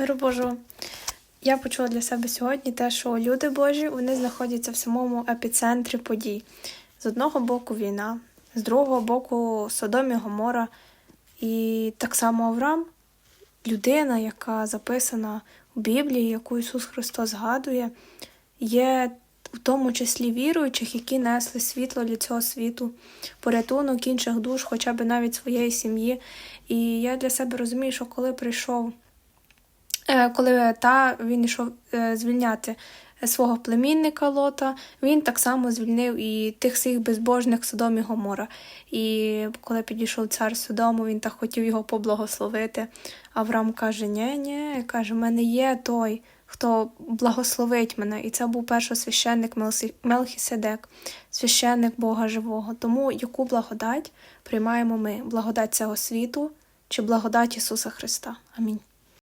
Миру Божого. Я почула для себе сьогодні те, що люди Божі вони знаходяться в самому епіцентрі подій. З одного боку війна, з другого боку Содом і Гомора. І так само Авраам, людина, яка записана у Біблії, яку Ісус Христос згадує, є в тому числі віруючих, які несли світло для цього світу, порятунок інших душ, хоча б навіть своєї сім'ї. І я для себе розумію, що коли прийшов коли та він йшов е, звільняти свого племінника Лота, він так само звільнив і тих своїх безбожних Содом і Гомора. І коли підійшов цар Содому, він так хотів його поблагословити. Авраам каже: Ні, ні, каже, в мене є той, хто благословить мене. І це був першосвященник Мелхіседек, священник Бога Живого. Тому яку благодать приймаємо ми? Благодать цього світу чи благодать Ісуса Христа? Амінь.